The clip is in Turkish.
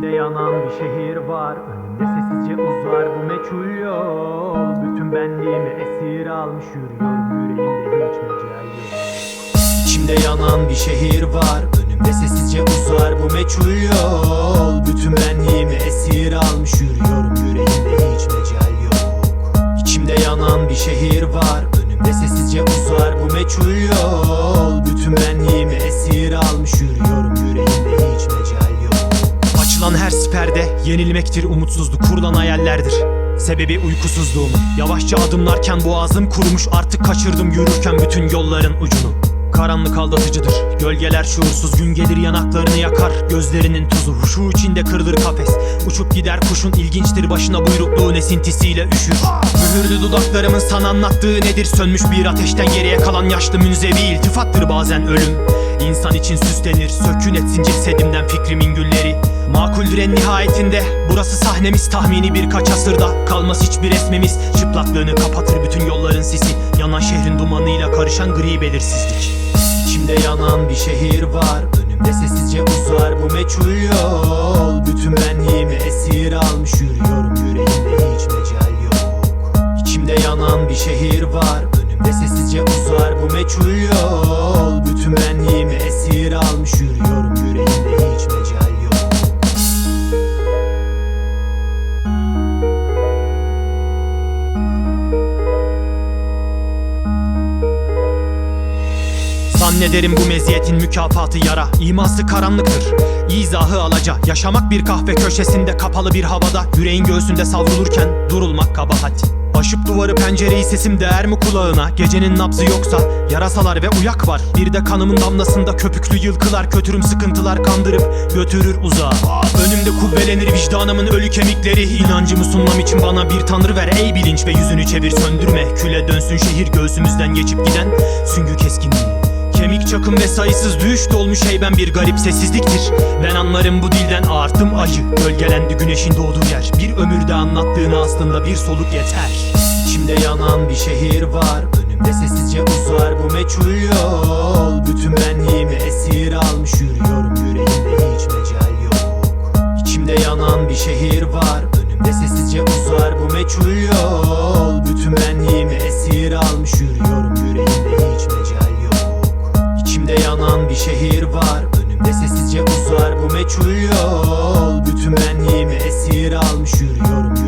yanan bir şehir var. Önümde sessizce uzar bu meçhul yol. Bütün benliğimi esir almış yürüyorum Yüreğimde hiç mecal yok. İçimde yanan bir şehir var. Önümde sessizce uzar bu meçhul yol. Bütün benliğimi esir almış yürüyorum Yüreğimde hiç mecal yok. İçimde yanan bir şehir var. Önümde sessizce uzar bu meçhul yol. Bütün benliğimi esir almış yürüyorum Açılan her siperde yenilmektir umutsuzluk kurulan hayallerdir. Sebebi uykusuzluğumun Yavaşça adımlarken boğazım kurumuş Artık kaçırdım yürürken bütün yolların ucunu. Karanlık aldatıcıdır Gölgeler şuursuz gün gelir yanaklarını yakar Gözlerinin tuzu. Huşu içinde kırılır kafes Uçup gider kuşun ilginçtir başına buyrukluğun esintisiyle üşür. Mühürlü dudaklarımın sana anlattığı nedir? Sönmüş bir ateşten geriye kalan yaşlı münzevi iltifattır bazen ölüm İnsan için süslenir sökün etsin cesedimden fikrimin gülleri. Makuldür en nihayetinde Burası sahnemiz tahmini birkaç asırda. Kalmaz hiçbir resmimiz Çıplaklığını kapatır bütün yolların sisi. Yanan şehrin dumanıyla karışan gri belirsizlik. İçimde yanan bir şehir var Önümde sessizce uzar bu meçhul yol. Bütün benliğimi esir almış yürüyorum Yüreğimde hiç mecal yok. İçimde yanan bir şehir var Önümde sessizce uzar bu meçhul yol Zannederim bu meziyetin mükafatı yara İması karanlıktır. İzahı alaca Yaşamak bir kahve köşesinde kapalı bir havada Yüreğin göğsünde savrulurken durulmak kabahat. Aşıp duvarı pencereyi sesim değer mi kulağına? Gecenin nabzı yoksa yarasalar ve uyak var. Bir de kanımın damlasında köpüklü yılkılar Kötürüm sıkıntılar kandırıp götürür uzağa. Önümde kubbelenir vicdanımın ölü kemikleri. İnancımı sunmam için bana bir tanrı ver Ey bilinç ve yüzünü çevir söndürme. Küle dönsün şehir göğsümüzden geçip giden Süngü keskinliği Kemik çakım ve sayısız düş dolmuş heyben bir garip sessizliktir. Ben anlarım bu dilden ağarttım acı. Gölgelendi güneşin doğduğu yer. Bir ömürde anlattığını aslında bir soluk yeter. İçimde yanan bir şehir var. Önümde sessizce uzar bu meçhul yol. Bütün benliğimi esir almış yürüyorum. Yüreğimde hiç mecal yok. İçimde yanan bir şehir var. Önümde sessizce uzar bu meçhul yol bir şehir var. Önümde sessizce uzar bu meçhul yol. Bütün benliğimi esir almış yürüyorum